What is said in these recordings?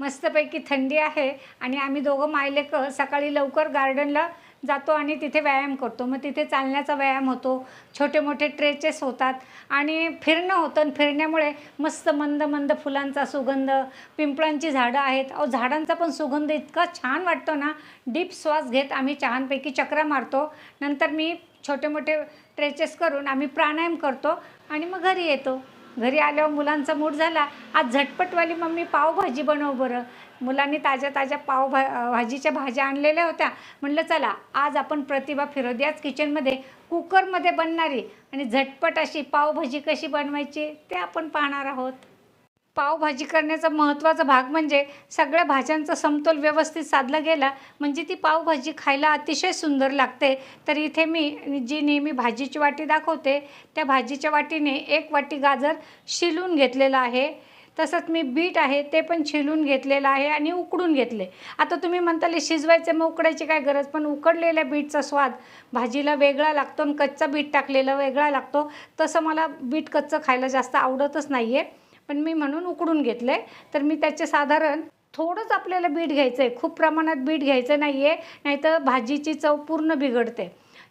मस्तपैकी थंडी आहे आणि आम्ही दोघं मायलेक सकाळी लवकर गार्डनला जातो आणि तिथे व्यायाम करतो. मग तिथे चालण्याचा व्यायाम होतो. छोटे मोठे ट्रेचेस होतात. आणि फिरणं होतं आणि फिरण्यामुळे मस्त मंद मंद फुलांचा सुगंध पिंपळांची झाडं आहेत. अहो झाडांचा पण सुगंध इतका छान वाटतो ना. डीप श्वास घेत आम्ही छानपैकी चक्रा मारतो. नंतर मी छोटे मोठे ट्रेचेस करून आम्ही प्राणायाम करतो आणि मग घरी येतो. घरी आल्यावर मुलांचा मूड झाला आज झटपटवाली मम्मी पावभाजी बनव बरं. मुलांनी ताज्या ताज्या पाव भा भाजीच्या भाज्या आणलेल्या होत्या. म्हटलं चला आज आपण प्रतिभा फिरोदियाच किचनमध्ये कुकरमध्ये बनणारी आणि झटपट अशी पावभाजी कशी बनवायची ते आपण पाहणार आहोत. पावभाजी करण्याचा महत्त्वाचा भाग म्हणजे सगळ्या भाज्यांचा समतोल व्यवस्थित साधला गेला म्हणजे ती पावभाजी खायला अतिशय सुंदर लागते. तर इथे मी जी नेहमी भाजीची वाटी दाखवते त्या भाजीच्या वाटीने एक वाटी गाजर शिलून घेतलेला आहे. तसंच मी बीट आहे ते पण शिलून घेतलेलं आहे आणि उकडून घेतले. आता तुम्ही म्हणताले शिजवायचे मग उकडायची काय गरज? पण उकडलेल्या बीटचा स्वाद भाजीला वेगळा लागतो आणि कच्चा बीट टाकलेला वेगळा लागतो. तसं मला बीट कच्चं खायला जास्त आवडतच नाही आहे पण मी म्हणून उकडून घेतलं आहे तर मी त्याचे साधारण थोडंच आपल्याला बीट घ्यायचं आहे खूप प्रमाणात बीट घ्यायचं नाही आहे नाहीतर भाजीची चव पूर्ण बिघडते.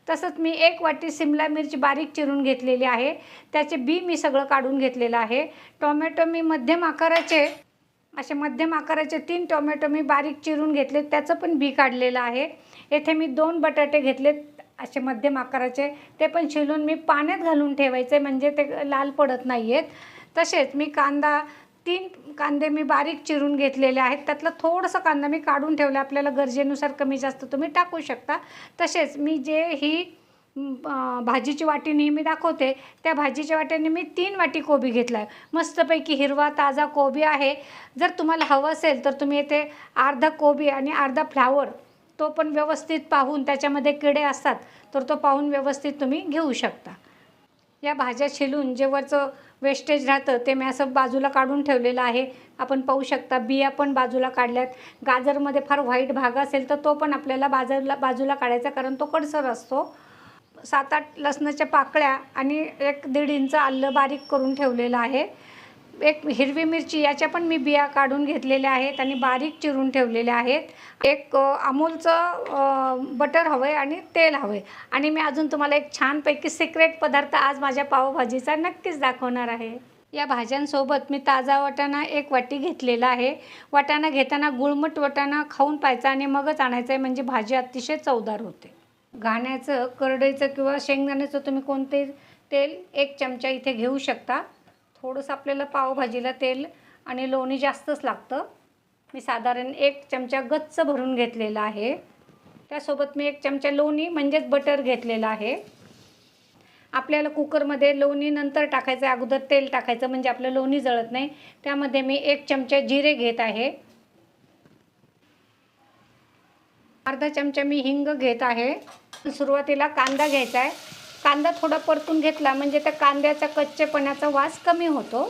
तसंच मी एक वाटी सिमला मिरची बारीक चिरून घेतलेली आहे. त्याचे बी मी सगळं काढून घेतलेलं आहे. टोमॅटो मी मध्यम आकाराचे असे मध्यम आकाराचे तीन टोमॅटो मी बारीक चिरून घेतले त्याचं पण बी काढलेलं आहे. येथे मी दोन बटाटे घेतले असे मध्यम आकाराचे. ते पण शिलून मी पाण्यात घालून ठेवायचे म्हणजे ते लाल पडत नाही आहेत तसेच मी कांदा तीन कांदे मी बारीक चिरून घेतलेले आहेत. त्यातलं थोडंसं कांदा मी काढून ठेवलं आपल्याला गरजेनुसार कमी जास्त तुम्ही टाकू शकता. तसेच मी जे ही भाजीची वाटी नेहमी दाखवते त्या भाजीच्या वाट्याने मी तीन वाटी कोबी घेतला आहे मस्तपैकी हिरवा ताजा कोबी आहे. जर तुम्हाला हवं असेल तर तुम्ही येथे अर्धा कोबी आणि अर्धा फ्लावर तो पण व्यवस्थित पाहून त्याच्यामध्ये किडे असतात तर तो पाहून व्यवस्थित तुम्ही घेऊ शकता. या भाज्या शिलून जे वरचं वेस्टेज राहतं ते मी असं बाजूला काढून ठेवलेलं आहे. आपण पाहू शकता बिया पण बाजूला काढल्यात. गाजरमध्ये फार व्हाईट भाग असेल तर तो पण आपल्याला बाजूला बाजूला काढायचा कारण तो कडसर असतो. सात आठ लसणाच्या पाकळ्या आणि एक दीड इंच आलं बारीक करून ठेवलेलं आहे. एक हिरवी मिरची याच्या पण मी बिया काढून घेतलेल्या आहेत आणि बारीक चिरून ठेवलेल्या आहेत. एक अमूलचं बटर हवं आहे आणि तेल हवं आहे आणि मी अजून तुम्हाला एक छानपैकी सिक्रेट पदार्थ आज माझ्या पावभाजीचा नक्कीच दाखवणार आहे. या भाज्यांसोबत मी ताजा वाटाणा एक वाटी घेतलेला आहे. वाटाणा घेताना गुळमट वाटाणा खाऊन पाहायचा आणि मगच आणायचं आहे म्हणजे भाजी अतिशय चवदार होते. घाण्याचं करडईचं किंवा शेंगदाण्याचं तुम्ही कोणते तेल एक चमचा इथे घेऊ शकता. थोडंसं आपल्याला पावभाजीला तेल आणि लोणी जास्तच लागतं. मी साधारण एक चमचा गच्च भरून घेतलेला आहे. त्यासोबत मी एक चमचा लोणी म्हणजेच बटर घेतलेलं आहे. आपल्याला कुकरमध्ये लोणी नंतर टाकायचं आहे. अगोदर तेल टाकायचं म्हणजे आपलं लोणी जळत नाही. त्यामध्ये मी एक चमचा जिरे घेत आहे. अर्धा चमचा मी हिंग घेत आहे. सुरुवातीला कांदा घ्यायचा आहे. कांदा थोडा परतून घेतला म्हणजे त्या कांद्याचा कच्चेपणाचा वास कमी होतो.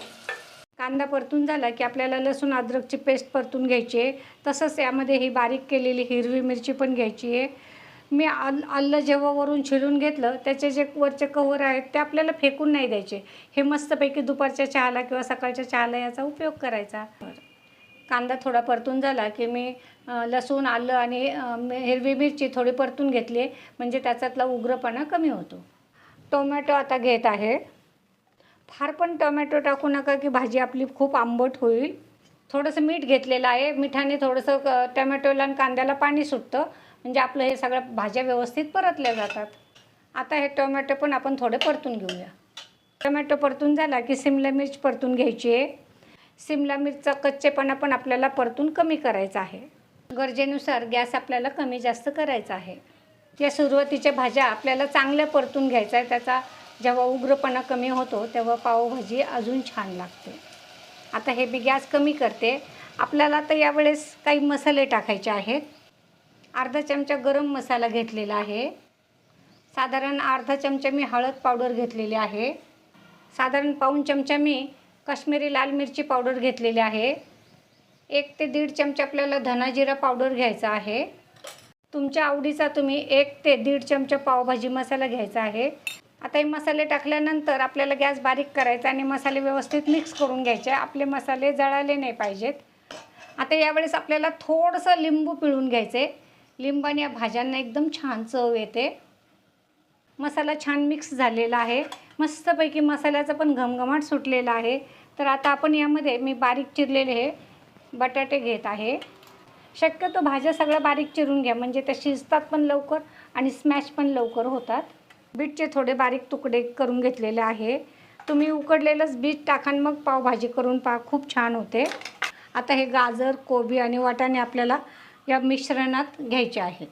कांदा परतून झाला की आपल्याला लसूण अद्रकची पेस्ट परतून घ्यायची आहे. तसंच यामध्ये ही बारीक केलेली हिरवी मिरची पण घ्यायची आहे. मी आल आलं जेव्हा वरून शिरून घेतलं त्याचे जे वरचे कवर आहेत ते आपल्याला फेकून नाही द्यायचे. हे मस्तपैकी दुपारच्या चहाला किंवा सकाळच्या चहाला याचा उपयोग करायचा. कांदा थोडा परतून झाला की मी लसूण आलं आणि हिरवी मिरची थोडी परतून घेतली म्हणजे त्याच्यातला उग्रपणा कमी होतो. टोमॅटो आता घेत आहे. फार पण टोमॅटो टाकू नका की भाजी आपली खूप आंबट होईल. थोडंसं मीठ घेतलेलं आहे. मिठाने थोडंसं क- टोमॅटोला आणि कांद्याला पाणी सुटतं. म्हणजे आपलं हे सगळ्या भाज्या व्यवस्थित परतल्या जातात. आता हे टोमॅटो पण आपण थोडे परतून घेऊया. टोमॅटो परतून झाला की सिमला मिर्च परतून घ्यायची आहे. सिमला मिरचा कच्चेपणा पण आपल्याला परतून कमी करायचा आहे. गरजेनुसार गॅस आपल्याला कमी जास्त करायचा आहे. या सुरुवातीच्या भाज्या आपल्याला चांगल्या परतून घ्यायचा आहे त्याचा जेव्हा उग्रपणा कमी होतो तेव्हा पावभाजी अजून छान लागते. आता हे मी गॅस कमी करते. आपल्याला आता यावेळेस काही मसाले टाकायचे आहेत. अर्धा चमचा गरम मसाला घेतलेला आहे. साधारण अर्धा चमचा मी हळद पावडर घेतलेली आहे. साधारण पाऊण चमचा मी काश्मीरी लाल मिरची पावडर घेतलेली आहे. एक ते दीड चमचा आपल्याला धनाजिरा पावडर घ्यायचा आहे. तुमच्या आवडीचा तुम्ही एक ते दीड चमचा पावभाजी मसाला घ्यायचा आहे. आता हे मसाले टाकल्यानंतर आपल्याला गॅस बारीक करायचा आणि मसाले व्यवस्थित मिक्स करून घ्यायचे. आपले मसाले जळाले नाही पाहिजेत. आता यावेळेस आपल्याला थोडंसं लिंबू पिळून घ्यायचे. लिंबाने या भाज्यांना एकदम छान चव येते. मसाला छान मिक्स झालेला आहे. मस्तपैकी मसाल्याचा पण घमघमाट सुटलेला आहे. तर आता आपण यामध्ये मी बारीक चिरलेले हे बटाटे घेत आहे. शक्यतो भाज्या सगळ्या बारीक चिरून घ्या. म्हणजे त्या शिजतात पण लवकर आणि स्मॅश पण लवकर होतात. बीटचे थोडे बारीक तुकडे करून घेतलेले आहे. तुम्ही उकडलेलंच बीट टाकान मग पावभाजी करून पा खूप छान होते. आता हे गाजर कोबी आणि वाटाणे आपल्याला या मिश्रणात घ्यायचे आहेत.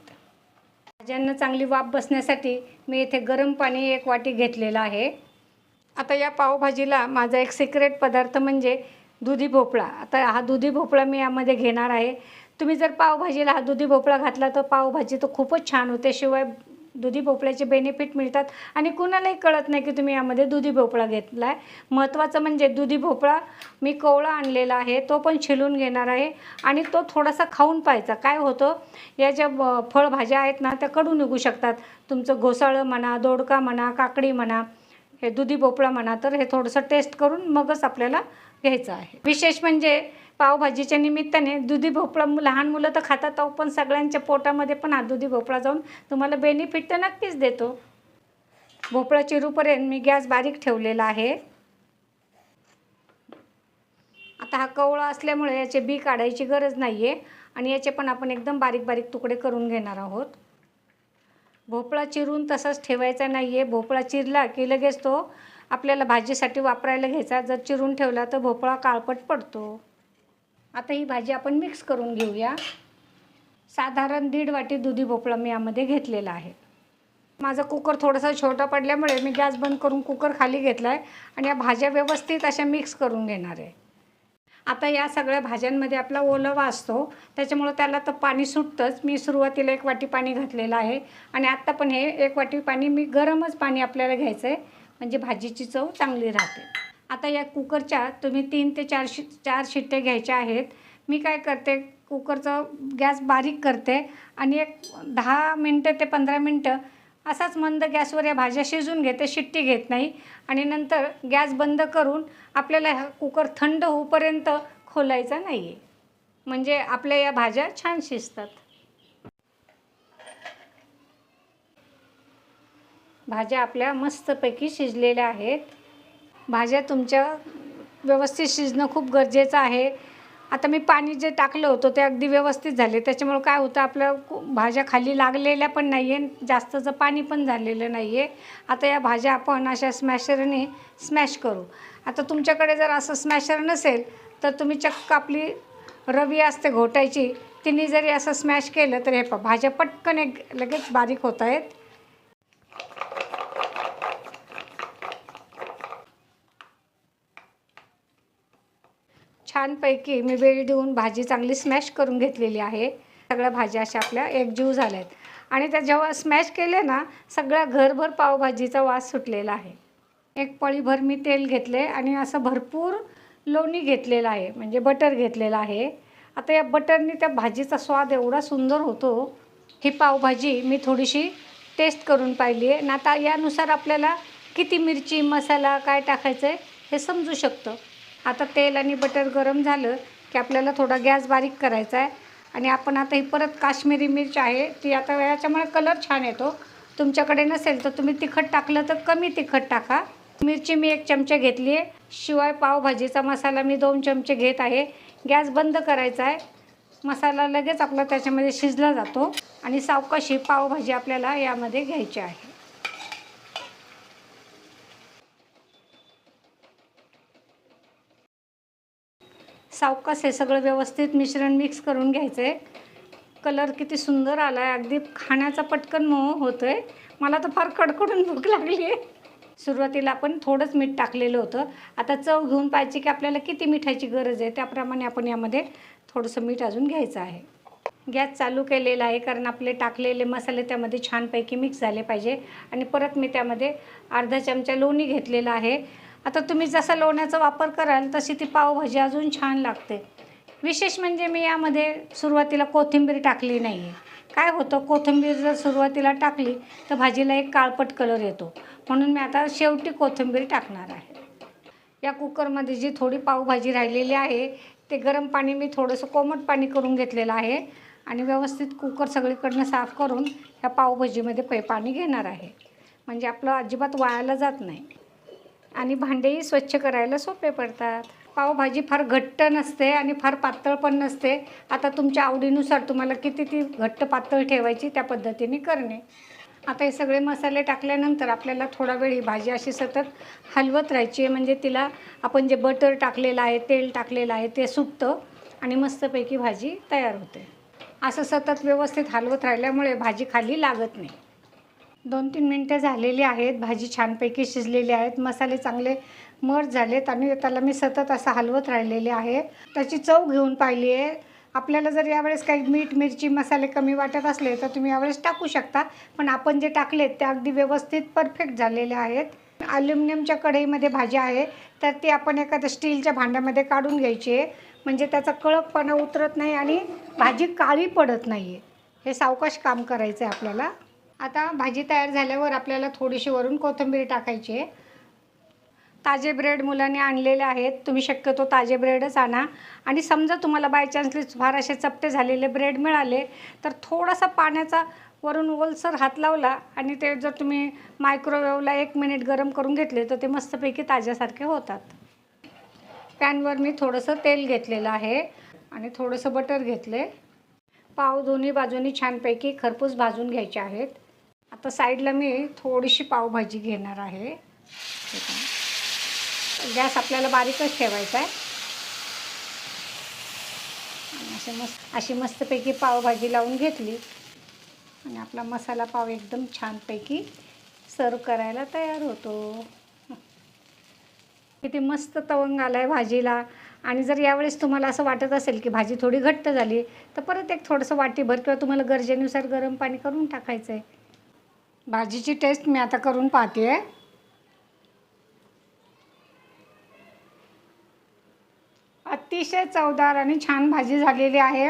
भाज्यांना चांगली वाफ बसण्यासाठी मी इथे गरम पाणी एक वाटी घेतलेलं आहे. आता या पावभाजीला माझा एक सिक्रेट पदार्थ म्हणजे दुधी भोपळा. आता हा दुधी भोपळा मी यामध्ये घेणार आहे. तुम्ही जर पावभाजीला हा दुधी भोपळा घातला तर पावभाजी तर खूपच छान होते. शिवाय दुधी भोपळ्याचे बेनिफिट मिळतात. आणि कुणालाही कळत नाही की तुम्ही यामध्ये दुधी भोपळा घेतला आहे महत्त्वाचं म्हणजे दुधी भोपळा मी कोवळा आणलेला आहे तो पण छिलून घेणार आहे आणि तो थोडासा खाऊन पाहायचा. काय होतं या ज्या ब- फळभाज्या आहेत ना त्या कडू निघू शकतात. तुमचं घोसाळं म्हणा दोडका म्हणा काकडी म्हणा हे दुधी भोपळा म्हणा तर हे थोडंसं टेस्ट करून मगच आपल्याला घ्यायचं आहे. विशेष म्हणजे पावभाजीच्या निमित्ताने दुधी भोपळा लहान मुलं तर खातात अहो पण सगळ्यांच्या पोटामध्ये पण हा दुधी भोपळा जाऊन तुम्हाला बेनिफिट तर नक्कीच देतो. भोपळा चिरूपर्यंत मी गॅस बारीक ठेवलेला आहे. आता हा कवळा असल्यामुळे याचे बी काढायची गरज नाही आहे आणि याचे पण आपण एकदम बारीक बारीक तुकडे करून घेणार आहोत. भोपळा चिरून तसाच ठेवायचा नाही आहे भोपळा चिरला की लगेच तो आपल्याला भाजीसाठी वापरायला घ्यायचा. जर चिरून ठेवला तर भोपळा काळपट पडतो. आता ही भाजी आपण मिक्स करून घेऊया. साधारण दीड वाटी दुधी भोपळा मी यामध्ये घेतलेला आहे. माझा कुकर थोडासा छोटा पडल्यामुळे मी गॅस बंद करून कुकर खाली घेतला आहे आणि या भाज्या व्यवस्थित अशा मिक्स करून घेणार आहे. आता या सगळ्या भाज्यांमध्ये आपला ओलवा असतो त्याच्यामुळं त्याला तर पाणी सुटतंच. मी सुरुवातीला एक वाटी पाणी घातलेलं आहे आणि आत्ता पण हे एक वाटी पाणी मी गरमच पाणी आपल्याला घ्यायचं आहे म्हणजे भाजीची चव चांगली राहते. आता या कुकरच्या तुम्ही तीन ते चार शि चार शिट्टे घ्यायच्या आहेत. मी काय करते कुकरचं गॅस बारीक करते आणि एक दहा मिनटं ते पंधरा मिनटं असाच मंद गॅसवर या भाज्या शिजून घेते शिट्टी घेत नाही. आणि नंतर गॅस बंद करून आपल्याला हा कुकर थंड होऊपर्यंत खोलायचा नाही आहे म्हणजे आपल्या या भाज्या छान शिजतात. भाज्या आपल्या मस्तपैकी शिजलेल्या आहेत. भाज्या तुमच्या व्यवस्थित शिजणं खूप गरजेचं आहे. आता मी पाणी जे टाकलं होतं ते अगदी व्यवस्थित झाले. त्याच्यामुळं काय होतं आपल्या कु- भाज्या खाली लागलेल्या पण नाही आहे जास्तचं पाणी पण झालेलं नाही आहे आता या भाज्या आपण अशा स्मॅशरने स्मॅश करू. आता तुमच्याकडे जर असं स्मॅशर नसेल तर तुम्ही चक्क आपली रवी असते घोटायची तिने जरी असं स्मॅश केलं तर हे पहा भाज्या पटकन एक लगेच बारीक होत आहेत छानपैकी मी वेळ देऊन भाजी चांगली स्मॅश करून घेतलेली आहे. सगळ्या भाज्या अशा आपल्या एकजीव झाल्या आहेत आणि त्या जेव्हा स्मॅश केले ना सगळ्या घरभर पावभाजीचा वास सुटलेला आहे. एक पळीभर मी तेल घेतले आणि असं भरपूर लोणी घेतलेलं आहे म्हणजे बटर घेतलेलं आहे. आता या बटरनी त्या भाजीचा स्वाद एवढा सुंदर होतो. ही पावभाजी मी थोडीशी टेस्ट करून पाहिली आहे आणि आता यानुसार आपल्याला किती मिरची मसाला काय टाकायचं आहे हे समजू शकतं. आता तेल आणि बटर गरम झालं की आपल्याला थोडा गॅस बारीक करायचा आहे. आणि आपण आता ही परत काश्मीरी मिरच आहे ती आता याच्यामुळे कलर छान येतो. तुमच्याकडे नसेल तर तुम्ही तिखट टाकलं तर कमी तिखट टाका. मिरची मी एक चमचे घेतली आहे. शिवाय पावभाजीचा मसाला मी दोन चमचे घेत आहे. गॅस बंद करायचा आहे. मसाला लगेच आपला त्याच्यामध्ये शिजला जातो. आणि सावकाशी पावभाजी आपल्याला यामध्ये घ्यायची आहे. सावकास हे सगळं व्यवस्थित मिश्रण मिक्स करून घ्यायचं आहे कलर किती सुंदर आला आहे अगदी खाण्याचा पटकन मोह होतो आहे मला तर फार कडकडून भूक लागली आहे सुरुवातीला आपण थोडंच मीठ टाकलेलं होतं. आता चव घेऊन पाहिजे की आपल्याला किती मिठाची गरज आहे त्याप्रमाणे आपण यामध्ये थोडंसं मीठ अजून घ्यायचं आहे. गॅस चालू केलेला आहे कारण आपले टाकलेले मसाले त्यामध्ये छानपैकी मिक्स झाले पाहिजे. आणि परत मी त्यामध्ये अर्धा चमचा लोणी घेतलेला आहे. आता तुम्ही जसा लोण्याचा वापर कराल तशी ती पावभाजी अजून छान लागते. विशेष म्हणजे मी यामध्ये सुरुवातीला कोथिंबीर टाकली नाही आहे काय होतं कोथिंबीर जर सुरुवातीला टाकली तर भाजीला एक काळपट कलर येतो. म्हणून मी आता शेवटी कोथिंबीर टाकणार आहे. या कुकरमध्ये जी थोडी पावभाजी राहिलेली आहे ते गरम पाणी मी थोडंसं कोमट पाणी करून घेतलेलं आहे आणि व्यवस्थित कुकर सगळीकडनं साफ करून ह्या पावभाजीमध्ये पै पाणी घेणार आहे. म्हणजे आपलं अजिबात वायाला जात नाही. आणि भांडेही स्वच्छ करायला सोपे पडतात. पावभाजी फार घट्ट नसते आणि फार पातळ पण नसते. आता तुमच्या आवडीनुसार तुम्हाला किती ती घट्ट पातळ ठेवायची त्या पद्धतीने करणे. आता हे सगळे मसाले टाकल्यानंतर आपल्याला थोडा वेळ ही भाजी अशी सतत हलवत राहायची आहे. म्हणजे तिला आपण जे बटर टाकलेलं आहे तेल टाकलेलं आहे ते सुटतं आणि मस्तपैकी भाजी तयार होते. असं सतत व्यवस्थित हलवत राहिल्यामुळे भाजी खाली लागत नाही. दोन तीन मिनटं झालेली आहेत. भाजी छानपैकी शिजलेली आहेत. मसाले चांगले मर्ज झालेत आणि त्याला मी सतत असं हलवत राहिलेले आहे. त्याची चव घेऊन पाहिली आहे. आपल्याला जर यावेळेस काही मीठ मिरची मसाले कमी वाटत असले तर तुम्ही यावेळेस टाकू शकता. पण आपण जे टाकलेत ते अगदी व्यवस्थित परफेक्ट झालेले आहेत. ॲल्युमिनियमच्या कढईमध्ये भाजी आहे. तर ती आपण एखाद्या स्टीलच्या भांड्यामध्ये काढून घ्यायची आहे. म्हणजे त्याचा कळकपणा उतरत नाही आणि भाजी काळी पडत नाही आहे हे सावकाश काम करायचं आहे आपल्याला. आता भाजी तयार झाल्यावर आपल्याला थोडीशी वरून कोथिंबीर टाकायची आहे. ताजे ब्रेड मुलांनी आणलेले आहेत. तुम्ही शक्यतो ताजे ब्रेडच आणा. आणि समजा तुम्हाला बाय चान्सली फार असे चपटे झालेले ब्रेड मिळाले तर थोडासा पाण्याचा वरून ओलसर हात लावला आणि ते जर तुम्ही मायक्रोवेवला एक मिनिट गरम करून घेतले तर ते मस्तपैकी ताज्यासारखे होतात. पॅनवर मी थोडंसं तेल घेतलेलं आहे आणि थोडंसं बटर घेतले. पाव दोन्ही बाजूनी छानपैकी खरपूस भाजून घ्यायचे आहेत. आता साईडला मी थोडीशी पावभाजी घेणार आहे. गॅस आपल्याला बारीकच ठेवायचा आहे. अशी असे मस्त अशी मस्तपैकी पावभाजी लावून घेतली. आणि आपला मसाला पाव एकदम छानपैकी सर्व करायला तयार होतो. किती मस्त तवंग आला आहे भाजीला. आणि जर यावेळेस तुम्हाला असं वाटत असेल की भाजी थोडी घट्ट झाली तर परत एक थोडंसं वाटीभर किंवा तुम्हाला गरजेनुसार गरम पाणी करून टाकायचं आहे भाजीची टेस्ट मी आता करून पाहते. आहे अतिशय चवदार आणि छान भाजी झालेली आहे.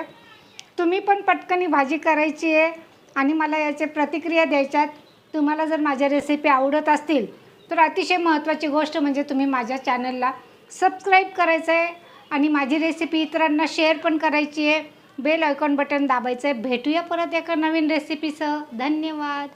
तुम्ही पण पटकन ही भाजी करायची आहे आणि मला याचे प्रतिक्रिया द्यायच्यात. तुम्हाला जर माझ्या रेसिपी आवडत असतील तर अतिशय महत्त्वाची गोष्ट म्हणजे तुम्ही माझ्या चॅनलला सबस्क्राईब करायचं आहे आणि माझी रेसिपी इतरांना शेअर पण करायची आहे. बेल आयकॉन बटन दाबायचं आहे. भेटूया परत एका नवीन रेसिपीसह धन्यवाद.